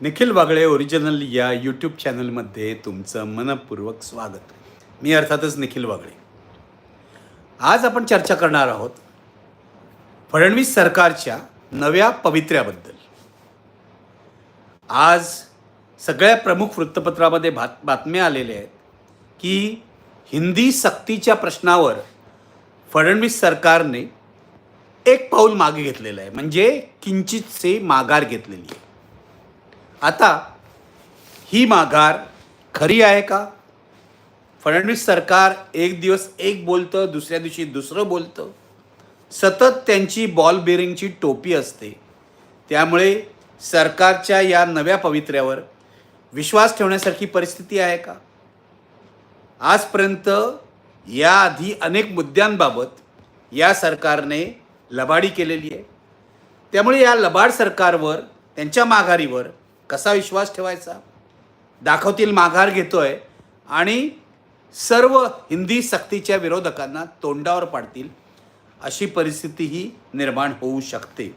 Nikhil Wagle original या YouTube चॅनलमध्ये तुमचं मनपूर्वक स्वागत. मी अर्थातच निखिल वागळे. आज आपण चर्चा करणार आहोत फडणवीस सरकारच्या नव्या पवित्र्याबद्दल. आज सगळ्या प्रमुख वृत्तपत्रामध्ये बात बातम्या आलेल्या आहेत की हिंदी सक्तीच्या प्रश्नावर फडणवीस सरकारने एक पाऊल मागे घेतलेलं आहे. म्हणजे किंचितसे माघार घेतलेली आहे. आता ही माघार खरी आहे का? फडणवीस सरकार एक दिवस एक बोलतं दुसऱ्या दिवशी दुसरं बोलतं. सतत त्यांची बॉल बेरिंगची टोपी असते. त्यामुळे सरकारच्या या नव्या पवित्र्यावर विश्वास ठेवण्यासारखी परिस्थिती आहे का? आजपर्यंत याआधी अनेक मुद्द्यांबाबत या सरकारने लबाडी केलेली आहे. त्यामुळे या लबाड सरकारवर त्यांच्या माघारीवर कसा विश्वास ठेवायचा? दाखवतील माघार घेतोय आणि सर्व हिंदी सक्तीच्या विरोधकांना तोंडावर पाडतील. अशी परिस्थितीही निर्माण होऊ शकते.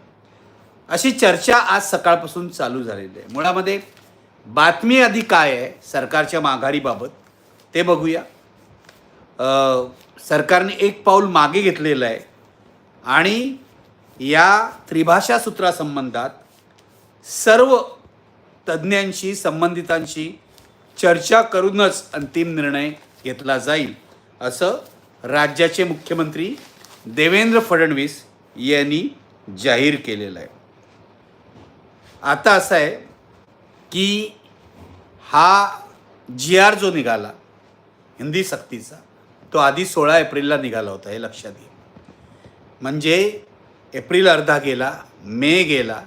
अशी चर्चा आज सकाळपासून चालू झालेली आहे. मुळामध्ये बातमी आधी काय आहे? सरकारच्या माघारीबाबत ते बघूया. सरकारने एक पाऊल मागे घेतलेलं आहे. आणि या त्रिभाषा सूत्रासंबंधात सर्व तज्ज्ञांशी संबंधितांशी चर्चा करूनच अंतिम निर्णय घेतला जाईल असं राज्याचे मुख्यमंत्री देवेंद्र फडणवीस यांनी जाहीर केलेलं आहे. आता असं आहे की हा जी आर जो निघाला हिंदी सक्तीचा तो आधी सोळा एप्रिलला निघाला होता हे लक्षात घे म्हणजे एप्रिल अर्धा गेला मे गेला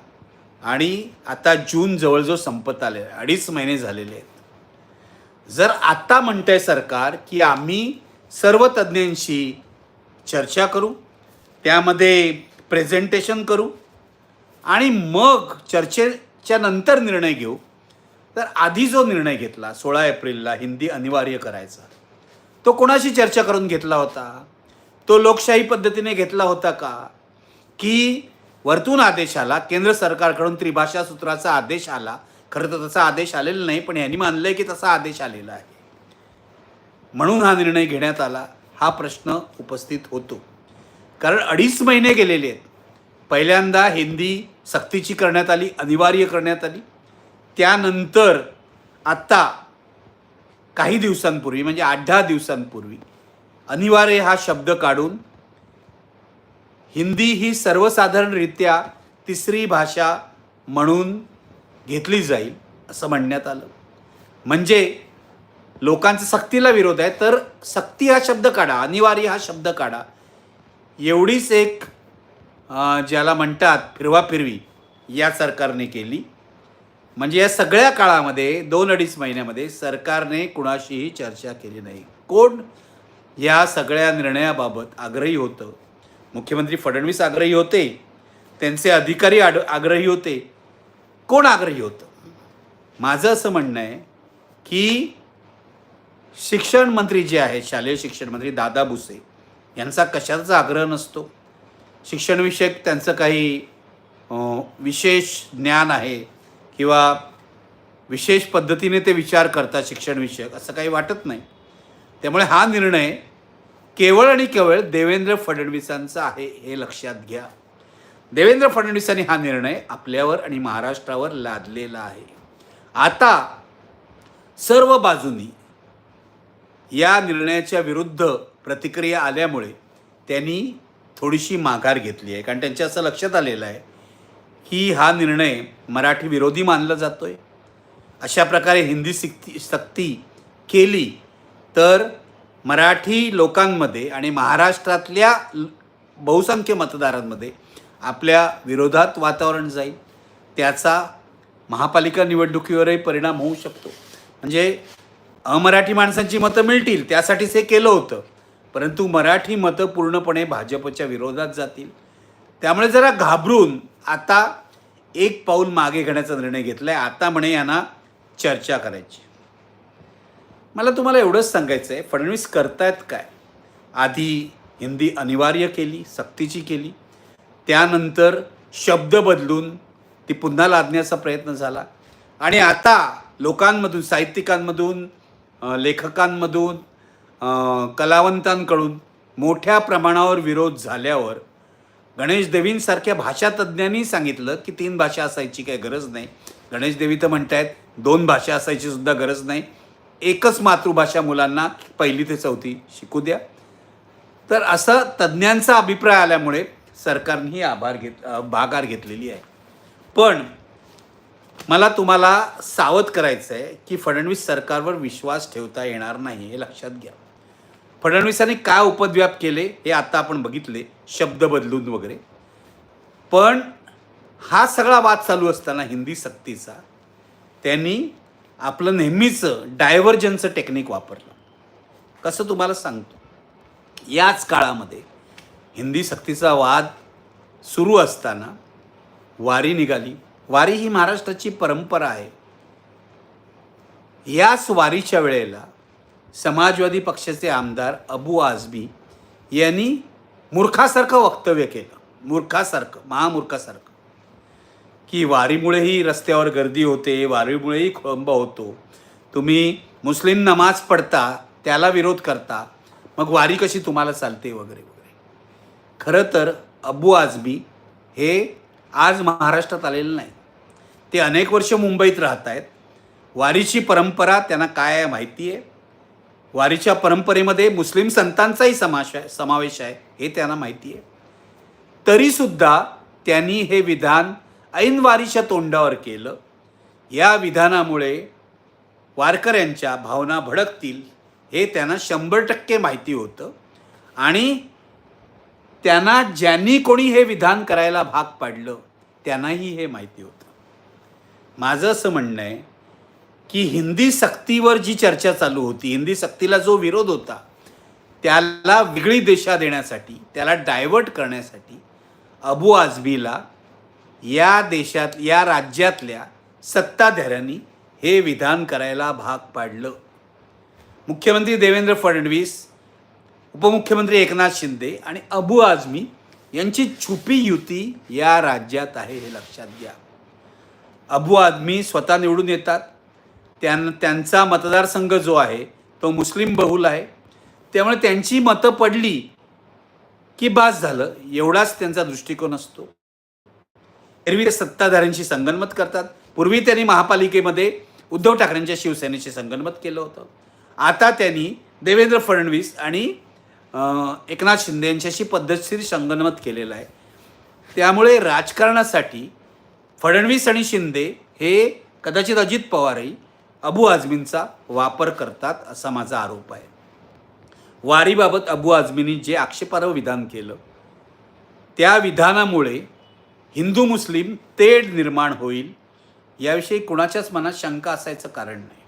आणि आता जून जवळजवळ संपत आले अडीच महिने झालेले आहेत. जर आत्ता म्हणतंय सरकार की आम्ही सर्व तज्ज्ञांशी चर्चा करू त्यामध्ये प्रेझेंटेशन करू आणि मग चर्चेच्या नंतर निर्णय घेऊ तर आधी जो निर्णय घेतला सोळा एप्रिलला हिंदी अनिवार्य करायचा तो कोणाशी चर्चा करून घेतला होता? तो लोकशाही पद्धतीने घेतला होता का? की वरतून आदेश आला केंद्र सरकारकडून त्रिभाषा सूत्राचा आदेश आला. खरं तर तसा आदेश आलेला नाही पण यांनी मानलंय की तसा आदेश आलेला आहे. म्हणून हा निर्णय घेण्यात आला हा प्रश्न उपस्थित होतो. कारण अडीच महिने गेलेले आहेत. पहिल्यांदा हिंदी सक्तीची करण्यात आली अनिवार्य करण्यात आली. त्यानंतर आत्ता काही दिवसांपूर्वी म्हणजे आठ दहा दिवसांपूर्वी अनिवार्य हा शब्द काढून हिंदी ही सर्वसाधारणरित्या तिसरी भाषा म्हणून घेतली जाईल असं म्हणण्यात आलं. म्हणजे लोकांचा सक्तीला विरोध आहे तर सक्ती हा शब्द काढा अनिवार्य हा शब्द काढा. एवढीच एक ज्याला म्हणतात फिरवाफिरवी या सरकारने केली. म्हणजे या सगळ्या काळामध्ये दोन अडीच महिन्यामध्ये सरकारने कुणाशीही चर्चा केली नाही. कोण? या सगळ्या निर्णयाबाबत आग्रही होतं. मुख्यमंत्री फडणवीस आग्रही होते त्यांचे अधिकारी आड आग्रही होते. कोण आग्रही होतं? माझं असं म्हणणं आहे की शिक्षण मंत्री जे आहेत शालेय शिक्षण मंत्री दादा भुसे यांचा कशाचा आग्रह नसतो. शिक्षणविषयक त्यांचं काही विशेष ज्ञान आहे किंवा विशेष पद्धतीने ते विचार करतात शिक्षणविषयक असं काही वाटत नाही. त्यामुळे हा निर्णय केवळ आणि केवळ देवेंद्र फडणवीसांचा आहे हे लक्षात घ्या. देवेंद्र फडणवीसांनी हा निर्णय आपल्यावर आणि महाराष्ट्रावर लादलेला आहे. आता सर्व बाजूनी या निर्णयाच्या विरुद्ध प्रतिक्रिया आल्यामुळे त्यांनी थोडीशी माघार घेतली आहे. कारण त्यांच्या असं लक्षात आलेलं आहे की हा निर्णय मराठी विरोधी मानला जातो आहे अशा प्रकारे हिंदी सिक्ती सक्ती केली तर मराठी लोकांमध्ये आणि महाराष्ट्रातल्या बहुसंख्य मतदारांमध्ये आपल्या विरोधात वातावरण जाईल. त्याचा महापालिका निवडणुकीवरही परिणाम होऊ शकतो. म्हणजे अमराठी माणसांची मतं मिळतील त्यासाठीच हे केलं होतं. परंतु मराठी मतं पूर्णपणे भाजपच्या विरोधात जातील. त्यामुळे जरा घाबरून आता एक पाऊल मागे घेण्याचा निर्णय घेतला आहे आता म्हणे यांना चर्चा करायची. मला तुम्हाला एवढंच सांगायचं आहे फडणवीस करतायत काय? आधी हिंदी अनिवार्य केली सक्तीची केली. त्यानंतर शब्द बदलून ती पुन्हा लादण्याचा प्रयत्न झाला. आणि आता लोकांमधून साहित्यिकांमधून लेखकांमधून कलावंतांकडून मोठ्या प्रमाणावर विरोध झाल्यावर गणेश देवींसारख्या भाषातज्ञांनी सांगितलं की तीन भाषा असायची काही गरज नाही. गणेश देवी तर म्हणतायत दोन भाषा असायची सुद्धा गरज नाही. एकच मातृभाषा मुलांना पहिली ते चौथी शिकू द्या. तर असं तज्ज्ञांचा अभिप्राय आल्यामुळे सरकारनेही आभार घेत भागार घेतलेली आहे. पण मला तुम्हाला सावध करायचं आहे की फडणवीस सरकारवर विश्वास ठेवता येणार नाही हे लक्षात घ्या. फडणवीसांनी काय उपद्व्याप केले हे आता आपण बघितले शब्द बदलून वगैरे. पण हा सगळा वाद चालू असताना हिंदी सक्तीचा त्यांनी आपलं नेहमीचं डायव्हर्जनचं टेक्निक वापरलं. कसं तुम्हाला सांगतो? याच काळामध्ये हिंदी सक्तीचा वाद सुरू असताना वारी निघाली. वारी ही महाराष्ट्राची परंपरा आहे. याच वारीच्या वेळेला समाजवादी पक्षाचे आमदार अबू आझमी यांनी मूर्खासारखं वक्तव्य केलं. मूर्खासारखं महामूर्खासारखं. की वारीमुळेही रस्त्यावर गर्दी होते वारीमुळेही खोळंब होतो. तुम्ही मुस्लिम नमाज पडता त्याला विरोध करता मग वारी कशी तुम्हाला चालते वगैरे वगैरे. खरं तर अबू आझमी हे आज महाराष्ट्रात आलेलं नाही ते अनेक वर्ष मुंबईत राहत आहेत वारीची परंपरा त्यांना काय आहे माहिती आहे? वारीच्या परंपरेमध्ये मुस्लिम संतांचाही समाश आहे समावेश आहे हे त्यांना माहिती आहे. तरीसुद्धा त्यांनी हे विधान ऐन वारीच्या तोंडावर केलं. या विधानामुळे वारकऱ्यांच्या भावना भडकतील हे त्यांना शंभर टक्के माहिती होतं. आणि त्यांना ज्यांनी कोणी हे विधान करायला भाग पाडलं त्यांनाही हे माहिती होतं. माझं असं म्हणणं आहे की हिंदी सक्तीवर जी चर्चा चालू होती हिंदी सक्तीला जो विरोध होता त्याला वेगळी दिशा देण्यासाठी त्याला डायव्हर्ट करण्यासाठी अबू आझमीला या देशात या राज्यातल्या सत्ताधाऱ्यांनी हे विधान करायला भाग पाडलं. मुख्यमंत्री देवेंद्र फडणवीस उपमुख्यमंत्री एकनाथ शिंदे आणि अबू आझमी यांची छुपी युती या राज्यात आहे हे लक्षात घ्या. अबू आदमी स्वतः निवडून येतात. त्यां त्यांचा मतदारसंघ जो आहे तो मुस्लिम बहुल आहे. त्यामुळे त्यांची मतं पडली की बास झालं एवढाच त्यांचा दृष्टिकोन असतो. एरवी ते सत्ताधाऱ्यांशी संगनमत करतात. पूर्वी त्यांनी महापालिकेमध्ये उद्धव ठाकरेंच्या शिवसेनेशी संगनमत केलं होतं. आता त्यांनी देवेंद्र फडणवीस आणि एकनाथ शिंदे यांच्याशी पद्धतशीर संगनमत केलेलं आहे. त्यामुळे राजकारणासाठी फडणवीस आणि शिंदे हे कदाचित अजित पवारही अबू आझमींचा वापर करतात असा माझा आरोप आहे. वारीबाबत अबू आझमींनी जे आक्षेपार्ह विधान केलं त्या विधानामुळे हिंदू मुस्लिम तेढ निर्माण होईल याविषयी कुणाच्याच मनात शंका असायचं कारण नाही.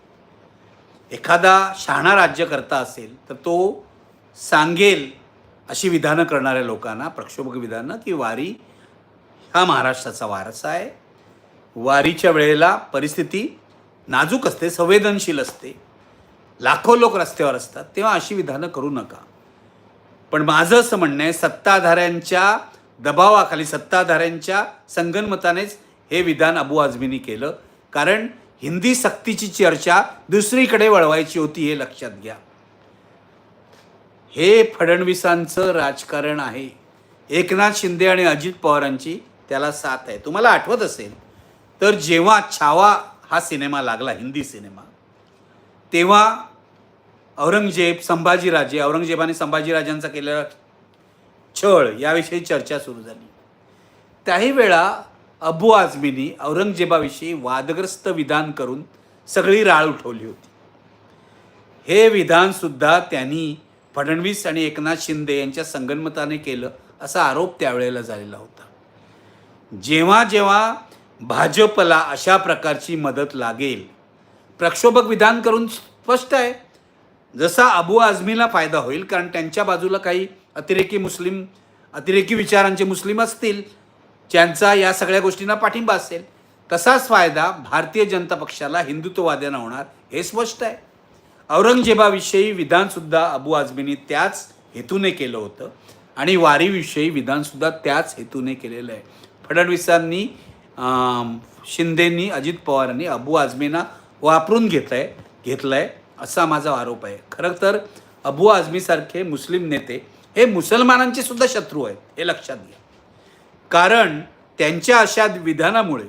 एखादा शहाणा राज्यकर्ता असेल तर तो सांगेल अशी विधानं करणाऱ्या लोकांना प्रक्षोभक विधानं की वारी हा महाराष्ट्राचा वारसा आहे. वारीच्या वेळेला परिस्थिती नाजूक असते संवेदनशील असते. लाखो लोक रस्त्यावर असतात तेव्हा अशी विधानं करू नका. पण माझं असं म्हणणं आहे सत्ताधाऱ्यांच्या दबावाखाली सत्ताधाऱ्यांच्या संगनमतानेच हे विधान अबू आझमीनी केलं. कारण हिंदी सक्तीची चर्चा दुसरीकडे वळवायची होती हे लक्षात घ्या. हे फडणवीसांचं राजकारण आहे. एकनाथ शिंदे आणि अजित पवारांची त्याला साथ आहे. तुम्हाला आठवत असेल तर जेव्हा छावा हा सिनेमा लागला हिंदी सिनेमा तेव्हा औरंगजेब संभाजीराजे औरंगजेबाने संभाजीराजांचा केलेला छळ याविषयी चर्चा सुरू झाली. त्याही वेळा अबू आझमीनी औरंगजेबाविषयी वादग्रस्त विधान करून सगळी राळ उठवली होती. हे विधानसुद्धा त्यांनी फडणवीस आणि एकनाथ शिंदे यांच्या संगनमताने केलं असा आरोप त्यावेळेला झालेला होता. जेव्हा जेव्हा भाजपला अशा प्रकारची मदत लागेल प्रक्षोभक विधान करून स्पष्ट आहे. जसा अबू आझमीला फायदा होईल कारण त्यांच्या बाजूला काही अतिरेकी मुस्लिम अतिरेकी विचारांचे मुस्लिम असतील ज्यांचा या सगळ्या गोष्टींना पाठिंबा असेल तसाच फायदा भारतीय जनता पक्षाला हिंदुत्ववाद्यांना होणार हे स्पष्ट आहे. औरंगजेबाविषयी विधानसुद्धा अबू आझमींनी त्याच हेतूने केलं होतं आणि वारीविषयी विधानसुद्धा त्याच हेतूने केलेलं आहे. फडणवीसांनी शिंदेंनी अजित पवारांनी अबू आझमींना वापरून घेत आहे घेतलं आहे असा माझा आरोप आहे. खरं तर अबू आझमीसारखे मुस्लिम नेते हे मुसलमानांचे सुद्धा शत्रू आहेत हे लक्षात घ्या. कारण त्यांच्या अशा विधानामुळे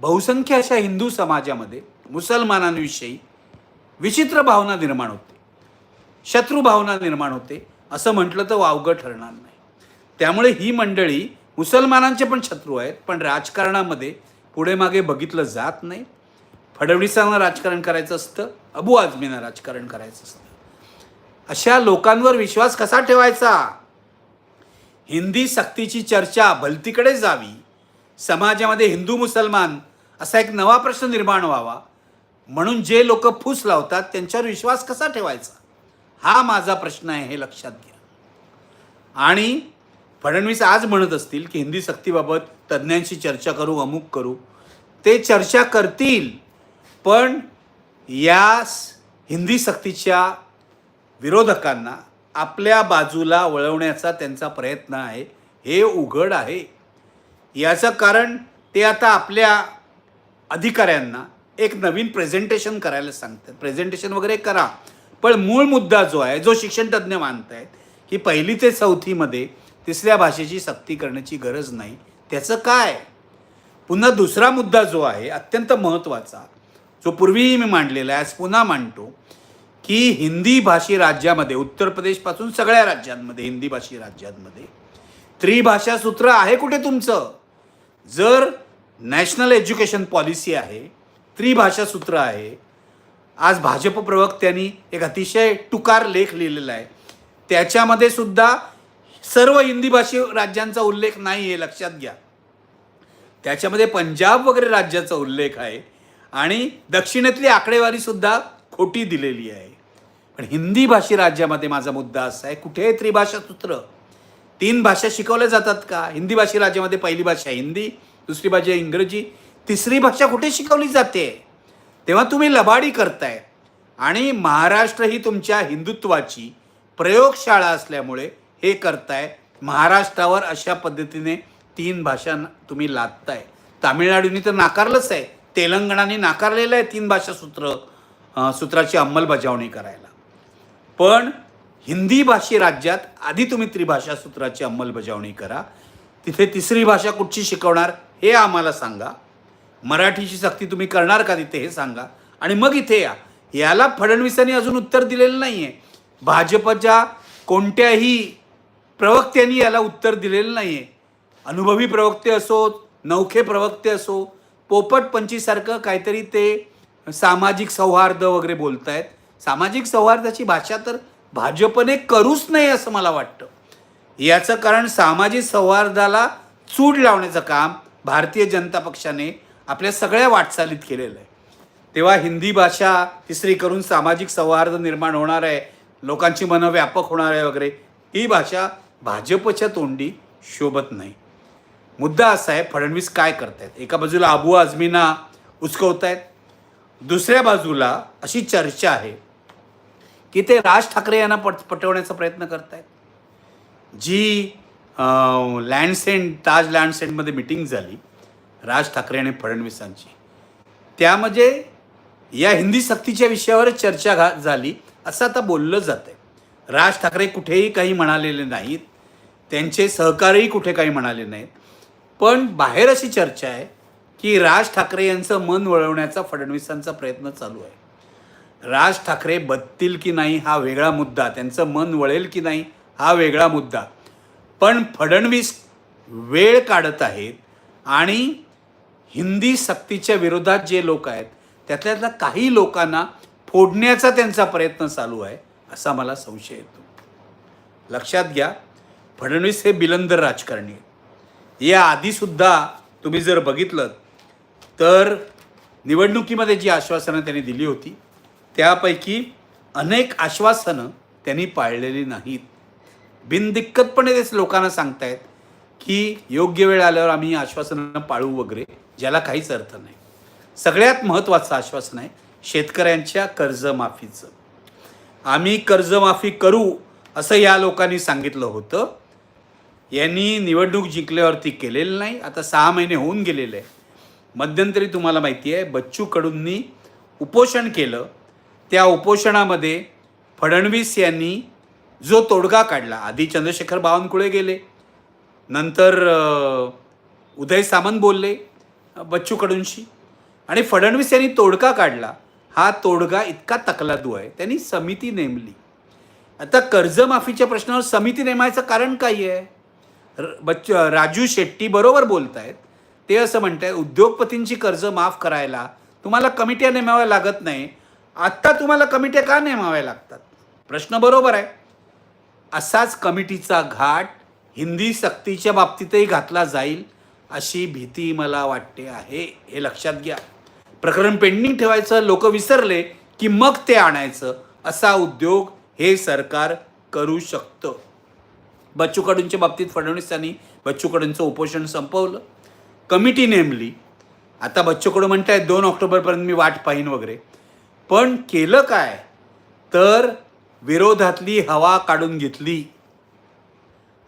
बहुसंख्य अशा हिंदू समाजामध्ये मुसलमानांविषयी विचित्र भावना निर्माण होते शत्रू भावना निर्माण होते असं म्हटलं तर वावगं ठरणार नाही. त्यामुळे ही मंडळी मुसलमानांचे पण शत्रू आहेत पण राजकारणामध्ये पुढे मागे बघितलं जात नाही. फडणवीसांना राजकारण करायचं असतं अबू आझमींना राजकारण करायचं असतं. अशा लोकांवर विश्वास कसा ठेवायचा? हिंदी सक्तीची चर्चा भलतीकडे जावी. समाजामध्ये हिंदू मुसलमान असा एक नवा प्रश्न निर्माण व्हावा. म्हणून जे लोक फूस लावतात त्यांच्यावर विश्वास कसा ठेवायचा? हा माझा प्रश्न आहे हे लक्षात घ्या. आणि फडणवीस आज म्हणत असतील की हिंदी सक्तीबाबत तज्ज्ञांशी चर्चा करू अमुक करू. ते चर्चा करतील पण या हिंदी सक्तीच्या विरोधकांना आपल्या बाजूला वळवण्याचा त्यांचा प्रयत्न आहे. हे उघड आहे. याचं कारण ते आता आपल्या अधिकाऱ्यांना एक नवीन प्रेझेंटेशन करायला सांगतात. प्रेझेंटेशन वगैरे करा. पण मूळ मुद्दा जो आहे जो शिक्षणतज्ज्ञ मानत आहेत की पहिली ते चौथीमध्ये तिसऱ्या भाषेची सक्ती करण्याची गरज नाही. त्याचं काय? पुन्हा दुसरा मुद्दा जो आहे अत्यंत महत्त्वाचा जो पूर्वीही मी मांडलेला आहे आज पुन्हा मांडतो की हिंदी भाषी राज्यामध्ये उत्तर प्रदेशपासून सगळ्या राज्यांमध्ये हिंदी भाषी राज्यांमध्ये त्रिभाषा सूत्र आहे कुठे तुमचं? जर नॅशनल एज्युकेशन पॉलिसी आहे त्रिभाषा सूत्र आहे आज भाजप प्रवक्त्यांनी एक अतिशय टुकार लेख लिहिलेला आहे. त्याच्यामध्ये सुद्धा सर्व हिंदी भाषी राज्यांचा उल्लेख नाही आहे लक्षात घ्या. त्याच्यामध्ये पंजाब वगैरे राज्याचा उल्लेख आहे आणि दक्षिणेतली आकडेवारीसुद्धा खोटी दिलेली आहे. पण हिंदी भाषी राज्यामध्ये माझा मुद्दा असा आहे कुठे आहे त्रिभाषा सूत्र तीन भाषा शिकवल्या जातात का? हिंदी भाषी राज्यामध्ये पहिली भाषा हिंदी दुसरी भाषा इंग्रजी तिसरी भाषा कुठे शिकवली जाते? तेव्हा तुम्ही लबाडी करताय. आणि महाराष्ट्र ही तुमच्या हिंदुत्वाची प्रयोगशाळा असल्यामुळे हे करताय. महाराष्ट्रावर अशा पद्धतीने तीन भाषा तुम्ही लादताय. तामिळनाडूने तर नाकारलंच आहे. तेलंगणाने नाकारलेलं आहे तीन भाषा सूत्र. सूत्राची अंमलबजावणी करायला. पण हिंदी भाषी राज्यात आधी तुम्ही त्रिभाषा सूत्राची अंमलबजावणी करा. तिथे तिसरी भाषा कुठची शिकवणार हे आम्हाला सांगा. मराठीची सक्ती तुम्ही करणार का तिथे हे सांगा. आणि मग इथे या. याला फडणवीसांनी अजून उत्तर दिलेलं नाही आहे भाजपच्या कोणत्याही प्रवक्त्यांनी याला उत्तर दिलेलं नाही आहे अनुभवी प्रवक्ते असो नौखे प्रवक्ते असो पोपट पंचीसारखं काहीतरी ते सामाजिक सौहार्द वगैरे बोलतायत. सामाजिक सौहार्दाची भाषा तर भाजपने करूच नाही असं मला वाटतं. याचं कारण सामाजिक सौहार्दाला चूड लावण्याचं काम भारतीय जनता पक्षाने आपल्या सगळ्या वाटचालीत केलेलं आहे. तेव्हा हिंदी भाषा तिसरी करून सामाजिक सौहार्द निर्माण होणार आहे लोकांची मनं व्यापक होणार आहे वगैरे ही भाषा भाजपच्या तोंडी शोभत नाही. मुद्दा असा आहे फडणवीस काय करतायत? एका बाजूला अबू आझमींना उचकवतायत दुसऱ्या बाजूला अशी चर्चा आहे की ते राज ठाकरे यांना पट पटवण्याचा प्रयत्न करत आहेत जी लँडसेंड ताज लँडसेंडमध्ये मिटिंग झाली राज ठाकरे आणि फडणवीसांची. त्यामध्ये म्हणजे या हिंदी सक्तीच्या विषयावर चर्चा घा झाली असं आता बोललं जातं आहे राज ठाकरे कुठेही काही म्हणालेले नाहीत त्यांचे सहकार्यही कुठे काही म्हणाले नाहीत. पण बाहेर अशी चर्चा आहे की राज ठाकरे यांचं मन वळवण्याचा फडणवीसांचा प्रयत्न चालू आहे. राज ठाकरे बदतील की नाही हा वेगळा मुद्दा त्यांचं मन वळेल की नाही हा वेगळा मुद्दा. पण फडणवीस वेळ काढत आहेत आणि हिंदी सक्तीच्या विरोधात जे लोक आहेत त्यातल्या काही लोकांना फोडण्याचा त्यांचा प्रयत्न चालू आहे असा मला संशय येतो. लक्षात घ्या फडणवीस हे बिलंदर राजकारणी आहेत. या आधीसुद्धा तुम्ही जर बघितलं तर निवडणुकीमध्ये जी आश्वासनं त्यांनी दिली होती त्यापैकी अनेक आश्वासनं त्यांनी पाळलेली नाहीत. बिनदिक्कतपणे तेच लोकांना सांगतायत की योग्य वेळ आल्यावर आम्ही आश्वासनं पाळू वगैरे ज्याला काहीच अर्थ नाही. सगळ्यात महत्त्वाचं आश्वासन आहे शेतकऱ्यांच्या कर्जमाफीचं. आम्ही कर्जमाफी करू असं या लोकांनी सांगितलं होतं. यांनी निवडणूक जिंकल्यावरती केलेलं नाही आता सहा महिने होऊन गेलेले आहे मध्यंतरी तुम्हाला माहिती आहे बच्चू कडूंनी उपोषण केलं. त्या उपोषणामध्ये फडणवीस यांनी जो तोडगा काढला आधी चंद्रशेखर बावनकुळे गेले नंतर उदय सामंत बोलले बच्चू कडूंशी आणि फडणवीस यांनी तोडगा काढला. हा तोडगा इतका तकलादू आहे त्यांनी समिती नेमली. आता कर्जमाफीच्या प्रश्नावर समिती नेमायचं कारण काय आहे? बच्च राजू शेट्टी बरोबर बोलत आहेत ते असं म्हणत उद्योगपतींची कर्ज माफ करायला तुम्हाला कमिट्या नेमाव्या लागत नाही. आत्ता तुम्हाला कमिट्या का नेमाव्या लागतात? प्रश्न बरोबर आहे. असाच कमिटीचा घाट हिंदी सक्तीच्या बाबतीतही घातला जाईल अशी भीती मला वाटते आहे. हे लक्षात घ्या. प्रकरण पेंडिंग ठेवायचं लोक विसरले की मग ते आणायचं. असा उद्योग हे सरकार करू शकतं. बच्चू कडूंच्या बाबतीत फडणवीस यांनी बच्चू कडूंचं उपोषण संपवलं. कमिटी नेमली. आता बच्चू कडू म्हणतायत दोन ऑक्टोबरपर्यंत मी वाट पाहीन वगैरे. पण केलं काय? तर विरोधातली हवा काढून घेतली.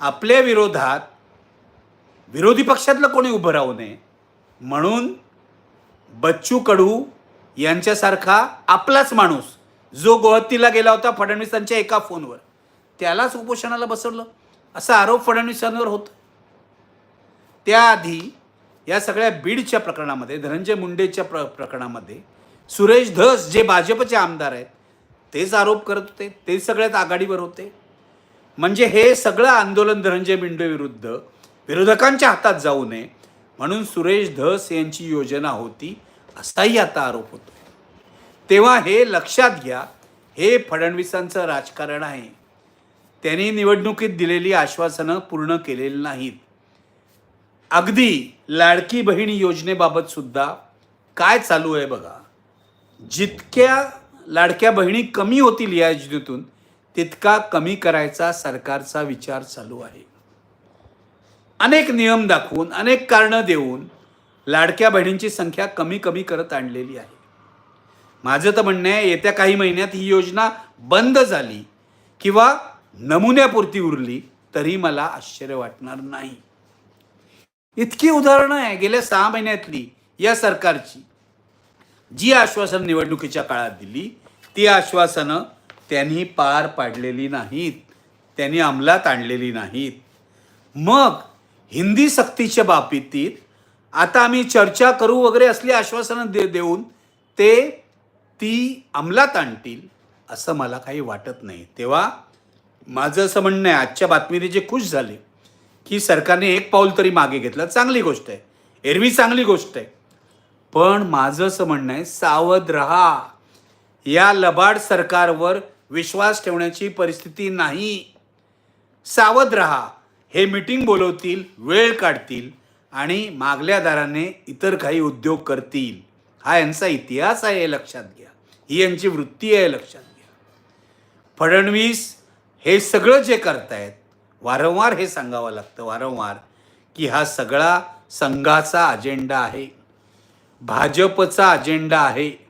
आपल्या विरोधात विरोधी पक्षातलं कोणी उभं राहू नये. म्हणून बच्चू कडू यांच्यासारखा आपलाच माणूस जो गोहत्तीला गेला होता फडणवीसांच्या एका फोनवर त्यालाच उपोषणाला बसवलं. असा आरोप फडणवीसांवर होत त्याआधी या सगळ्या बीडच्या प्रकरणामध्ये धनंजय मुंडेच्या प्र प्रकरणामध्ये सुरेश धस जे भाजपचे आमदार आहेत तेच आरोप करत होते ते सगळ्यात आघाडीवर होते. म्हणजे हे सगळं आंदोलन धनंजय मुंडे विरुद्ध विरोधकांच्या हातात जाऊ नये म्हणून सुरेश धस यांची योजना होती असाही आता आरोप होतो तेव्हा हे लक्षात घ्या हे फडणवीसांचं राजकारण आहे. त्यांनी निवडणुकीत दिलेली आश्वासनं पूर्ण केलेली नाहीत. अगदी लाडकी बहीण योजनेबाबत सुद्धा काय चालू आहे बघा? जितक्या लाडक्या बहिणी कमी होतील या योजनेतून तितका कमी करायचा सरकारचा विचार चालू आहे. अनेक नियम दाखवून अनेक कारणं देऊन लाडक्या बहिणींची संख्या कमी कमी करत आणलेली आहे. माझं तर म्हणणं आहे येत्या काही महिन्यात ही योजना बंद झाली किंवा नमुन्यापुरती उरली तरी मला आश्चर्य वाटणार नाही. इतकी उदाहरणं आहे गेल्या सहा महिन्यातली या सरकारची. जी आश्वासनं निवडणुकीच्या काळात दिली ती आश्वासनं त्यांनी पार पाडलेली नाहीत त्यांनी अंमलात आणलेली नाहीत. मग हिंदी सक्तीच्या बाबतीत आता आम्ही चर्चा करू वगैरे असली आश्वासनं दे देऊन ते ती अंमलात आणतील असं मला काही वाटत नाही. तेव्हा माझं असं म्हणणं आहे आजच्या बातमीने जे खुश झाले की सरकारने एक पाऊल तरी मागे घेतलं. चांगली गोष्ट आहे. एरवी चांगली गोष्ट आहे. पण माझं असं म्हणणं आहे सावध रहा. या लबाड सरकारवर विश्वास ठेवण्याची परिस्थिती नाही. सावध रहा. हे मीटिंग बोलवतील वेळ काढतील आणि मागल्या दाराने इतर काही उद्योग करतील. हा यांचा इतिहास आहे हे लक्षात घ्या. ही यांची वृत्ती आहे लक्षात घ्या. फडणवीस हे सगळं जे करतायत वारंवार हे सांगावं लागतं वारंवार की हा सगळा संघाचा अजेंडा आहे. भाजपचा अजेंडा आहे.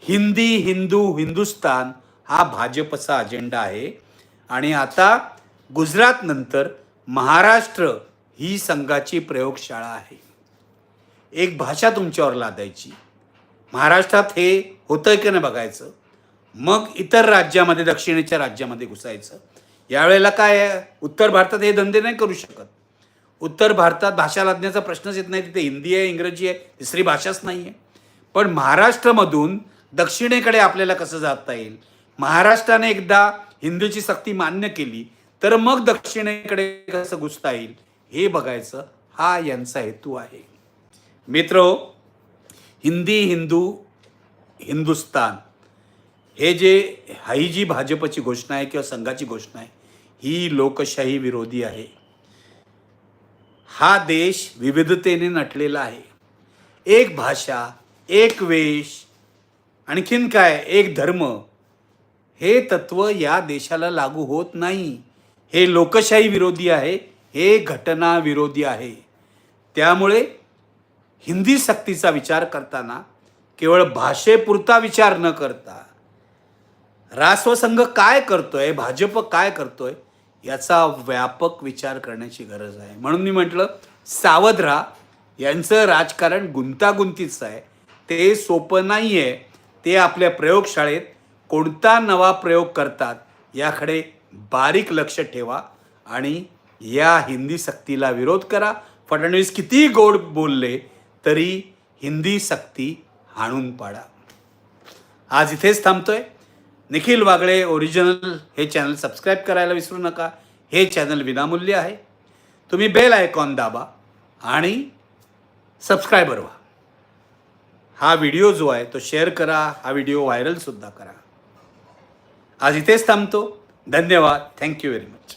हिंदी हिंदू हिंदुस्तान हा भाजपचा अजेंडा आहे. आणि आता गुजरातनंतर महाराष्ट्र ही संघाची प्रयोगशाळा आहे. एक भाषा तुमच्यावर लादायची. महाराष्ट्रात हे होतं की नाही बघायचं? मग इतर राज्यामध्ये दक्षिणेच्या राज्यामध्ये घुसायचं. यावेळेला काय उत्तर भारतात हे धंदे नाही करू शकत. उत्तर भारतात भाषा लादण्याचा प्रश्नच येत नाही. तिथे हिंदी आहे इंग्रजी आहे तिसरी भाषाच नाही आहे पण महाराष्ट्रामधून दक्षिणेकडे आपल्याला कसं जाता येईल? महाराष्ट्राने एकदा हिंदीची सक्ती मान्य केली तर मग दक्षिणेकडे कसं घुसता येईल? हे बघायचं हा यांचा हेतू आहे. मित्र हिंदी हिंदू हिंदुस्तान हे जे हाई जी भाजपची घोषणा आहे किंवा संघाची घोषणा आहे ही लोकशाही विरोधी आहे. हा देश विविधतेने नटलेला आहे. एक भाषा एक वेश आणखीन काय एक धर्म हे तत्व या देशाला लागू होत नाही. हे लोकशाही विरोधी आहे हे घटना विरोधी आहे. त्यामुळे हिंदी सक्तीचा विचार करताना केवळ भाषेपुरता विचार न करता राष्ट्रसंघ काय करतोय भाजप काय करतोय याचा व्यापक विचार करण्याची गरज आहे. म्हणून मी म्हटलं सावध राहा. यांचं राजकारण गुंतागुंतीचं आहे. ते सोपं नाही आहे ते आपल्या प्रयोगशाळेत कोणता नवा प्रयोग करतात याकडे बारीक लक्ष ठेवा आणि या हिंदी सक्तीला विरोध करा. फडणवीस कितीही गोड बोलले तरी हिंदी सक्ती हाणून पाडा. आज इथेच थांबतोय. निखिल वागळे ओरिजिनल हे चॅनल सबस्क्राईब करायला विसरू नका. हे चॅनल विनामूल्य आहे. तुम्ही बेल आयकॉन दाबा आणि सबस्क्रायबर व्हा. हा व्हिडिओ जो आहे तो शेअर करा. हा व्हिडिओ व्हायरलसुद्धा करा. आज इथेच थांबतो. धन्यवाद. Thank you very much